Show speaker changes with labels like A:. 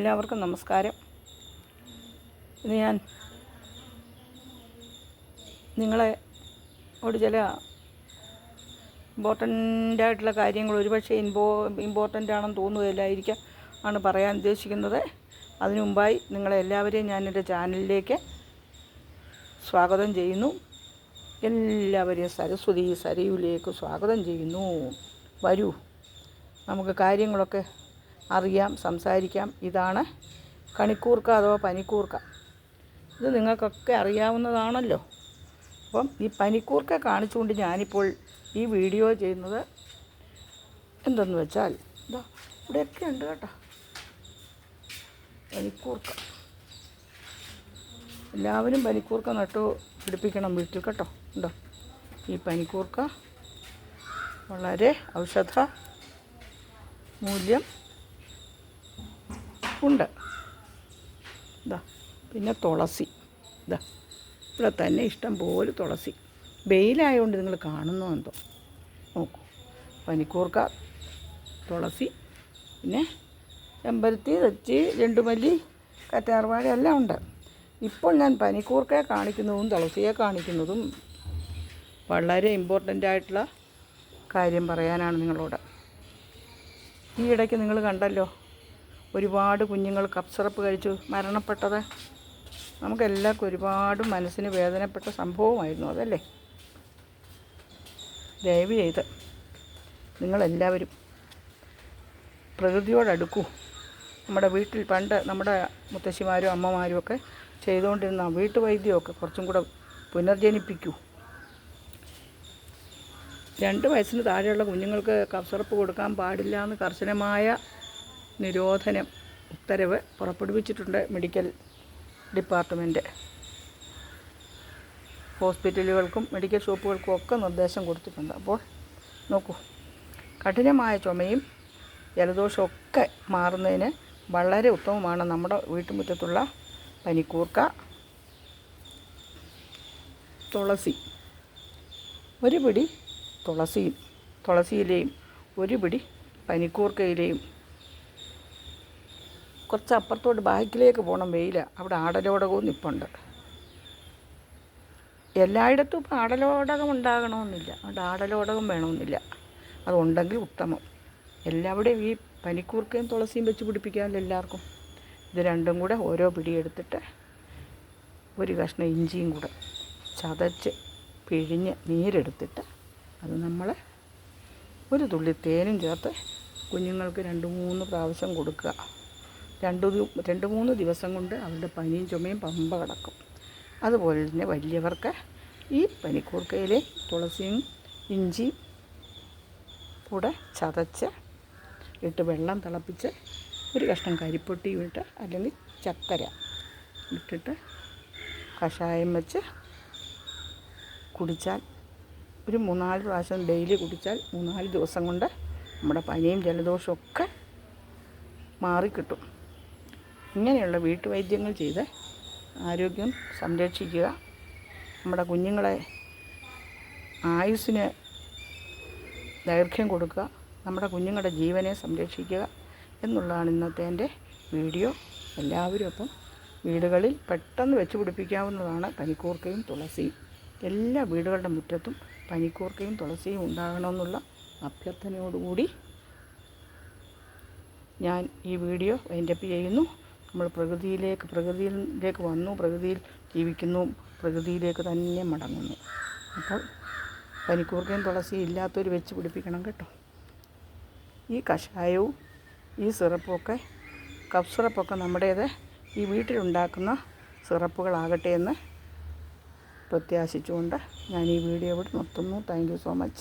A: എല്ലാവർക്കും നമസ്കാരം. ഇന്ന് ഞാൻ നിങ്ങളെ ഒരു ചില ഇമ്പോർട്ടന്റ് ആയിട്ടുള്ള കാര്യങ്ങൾ ഒരുപക്ഷെ ഇമ്പോ ഇമ്പോർട്ടന്റ് ആണെന്ന് തോന്നുകയില്ലായിരിക്കാം ആണ് പറയാൻ ഉദ്ദേശിക്കുന്നത്. അതിനു മുമ്പായി നിങ്ങളെ എല്ലാവരെയും ഞാൻ എന്റെ ചാനലിലേക്ക് സ്വാഗതം ചെയ്യുന്നു. എല്ലാവരെയും സരസ്വതി സരയുലേക്ക് സ്വാഗതം ചെയ്യുന്നു. വരൂ നമുക്ക് കാര്യങ്ങളൊക്കെ അറിയാം സംസാരിക്കാം. ഇതാണ് കണിക്കൂർക്ക അഥവാ പനിക്കൂർക്ക. ഇത് നിങ്ങൾക്കൊക്കെ അറിയാവുന്നതാണല്ലോ. അപ്പം ഈ പനിക്കൂർക്ക കാണിച്ചുകൊണ്ട് ഞാനിപ്പോൾ ഈ വീഡിയോ ചെയ്യുന്നത് എന്തെന്ന് വെച്ചാൽ ഇതാ ഇവിടെയൊക്കെ ഉണ്ട് കേട്ടോ. പനിക്കൂർക്ക. എല്ലാവരും പനിക്കൂർക്ക നട്ടു പിടിപ്പിക്കണം വീട്ടിൽ കേട്ടോ. ഉണ്ടോ? ഈ പനിക്കൂർക്ക വളരെ ഔഷധ മൂല്യം ഉണ്ട്. ഇതാ പിന്നെ തുളസി. ഇതാ ഇവിടെ തന്നെ ഇഷ്ടം പോലെ തുളസി. വെയിലായതുകൊണ്ട് നിങ്ങൾ കാണുന്നു എന്തോ? നോക്കൂ. പനിക്കൂർക്ക തുളസി പിന്നെ ചെമ്പരത്തി തെച്ചി ചെണ്ടുമല്ലി കറ്റാർവാഴ എല്ലാം ഉണ്ട്. ഇപ്പോൾ ഞാൻ പനിക്കൂർക്കയെ കാണിക്കുന്നതും തുളസിയെ കാണിക്കുന്നതും വളരെ ഇമ്പോർട്ടന്റ് ആയിട്ടുള്ള കാര്യം പറയാനാണ് നിങ്ങളോട്. ഈ ഇടയ്ക്ക് നിങ്ങൾ കണ്ടല്ലോ ഒരുപാട് കുഞ്ഞുങ്ങൾ കപ്പ് സിറപ്പ് കഴിച്ചു മരണപ്പെട്ടത്. നമുക്കെല്ലാവർക്കും ഒരുപാട് മനസ്സിന് വേദനപ്പെട്ട സംഭവമായിരുന്നു അതല്ലേ? ദയവ് ചെയ്ത് നിങ്ങളെല്ലാവരും പ്രകൃതിയോടടുക്കൂ. നമ്മുടെ വീട്ടിൽ പണ്ട് നമ്മുടെ മുത്തശ്ശിമാരും അമ്മമാരും ഒക്കെ ചെയ്തുകൊണ്ടിരുന്ന വീട്ടുവൈദ്യമൊക്കെ കുറച്ചും കൂടെ പുനർജനിപ്പിക്കൂ. രണ്ട് വയസ്സിന് താഴെയുള്ള കുഞ്ഞുങ്ങൾക്ക് കഫ് സിറപ്പ് കൊടുക്കാൻ പാടില്ല എന്ന് കർശനമായ നിരോധനം ഉത്തരവ് പുറപ്പെടുവിച്ചിട്ടുണ്ട് മെഡിക്കൽ ഡിപ്പാർട്ട്മെന്റ് ഹോസ്പിറ്റലുകൾക്കും മെഡിക്കൽ ഷോപ്പുകൾക്കും ഒക്കെ നിർദ്ദേശം കൊടുത്തിട്ടുണ്ട്. അപ്പോൾ നോക്കൂ കഠിനമായ ചുമയും ജലദോഷവും ഒക്കെ മാറുന്നതിന് വളരെ ഉത്തമമാണ് നമ്മുടെ വീട്ടുമുറ്റത്തുള്ള പനിക്കൂർക്ക തുളസി ഒരു പിടി തുളസിയും തുളസിയിലെയും ഒരു പിടി പനിക്കൂർക്കയിലയും കുറച്ച് അപ്പുറത്തോട്ട് ബാക്കിലേക്ക് പോകണം വെയിൽ അവിടെ ആടലോടകവും നിപ്പുണ്ട്. എല്ലായിടത്തും ഇപ്പോൾ ആടലോടകം ഉണ്ടാകണമെന്നില്ല. അതുകൊണ്ട് ആടലോടകം വേണമെന്നില്ല. അതുണ്ടെങ്കിൽ ഉത്തമം. എല്ലാവിടെയും ഈ പനിക്കൂർക്കയും തുളസിയും വെച്ച് പിടിപ്പിക്കാമല്ലോ എല്ലാവർക്കും. ഇത് രണ്ടും കൂടെ ഓരോ പിടിയെടുത്തിട്ട് ഒരു കഷ്ണം ഇഞ്ചിയും കൂടെ ചതച്ച് പിഴിഞ്ഞ് നീരെടുത്തിട്ട് അത് നമ്മൾ ഒരു തുള്ളി തേനും ചേർത്ത് കുഞ്ഞുങ്ങൾക്ക് രണ്ട് മൂന്ന് പ്രാവശ്യം കൊടുക്കുക. രണ്ട് രണ്ട് മൂന്ന് ദിവസം കൊണ്ട് അവരുടെ പനിയും ചുമയും പമ്പ കിടക്കും. അതുപോലെ തന്നെ വലിയവർക്ക് ഈ പനിക്കൂർക്കയിലെ തുളസിയും ഇഞ്ചി കൂടെ ചതച്ച് ഇട്ട് വെള്ളം തിളപ്പിച്ച് ഒരു കഷ്ണം കരിപ്പൊട്ടിയും ഇട്ട് അല്ലെങ്കിൽ ചക്കര ഇട്ടിട്ട് കഷായം വെച്ച് കുടിച്ചാൽ ഒരു മൂന്നാൽ പ്രാവശ്യം ഡെയിലി കുടിച്ചാൽ മൂന്നാൽ ദിവസം കൊണ്ട് നമ്മുടെ പനിയും ജലദോഷവും ഒക്കെ മാറിക്കിട്ടും. ഇങ്ങനെയുള്ള വീട്ടുവൈദ്യങ്ങൾ ചെയ്ത് ആരോഗ്യം സംരക്ഷിക്കുക. നമ്മുടെ കുഞ്ഞുങ്ങളെ ആയുസ്സിന് ദൈർഘ്യം കൊടുക്കുക. നമ്മുടെ കുഞ്ഞുങ്ങളുടെ ജീവനെ സംരക്ഷിക്കുക എന്നുള്ളതാണ് ഇന്നത്തെ എന്റെ വീഡിയോ. എല്ലാവരും അപ്പം വീടുകളിൽ പെട്ടെന്ന് വെച്ച് പിടിപ്പിക്കാവുന്നതാണ് പനിക്കൂർക്കയും തുളസിയും. എല്ലാ വീടുകളുടെ മുറ്റത്തും പനിക്കൂർക്കയും തുളസിയും ഉണ്ടാകണമെന്നുള്ള അഭ്യർത്ഥനയോടുകൂടി ഞാൻ ഈ വീഡിയോ വൈൻഡപ്പ് ചെയ്യുന്നു. നമ്മൾ പ്രകൃതിയിലേക്ക് പ്രകൃതിയിലേക്ക് വന്നു പ്രകൃതിയിൽ ജീവിക്കുന്നു പ്രകൃതിയിലേക്ക് തന്നെ മടങ്ങുന്നു. അപ്പോൾ പനിക്കൂർക്കയും തുളസിയും ഇല്ലാത്തവർ വെച്ച് പിടിപ്പിക്കണം കേട്ടോ. ഈ കഷായവും ഈ സിറപ്പുമൊക്കെ കഫ് സിറപ്പൊക്കെ നമ്മുടേത് ഈ വീട്ടിലുണ്ടാക്കുന്ന സിറപ്പുകളാകട്ടെ എന്ന് പ്രത്യാശിച്ചുകൊണ്ട് ഞാൻ ഈ വീഡിയോ ഇവിടെ നിർത്തുന്നു. Thank so much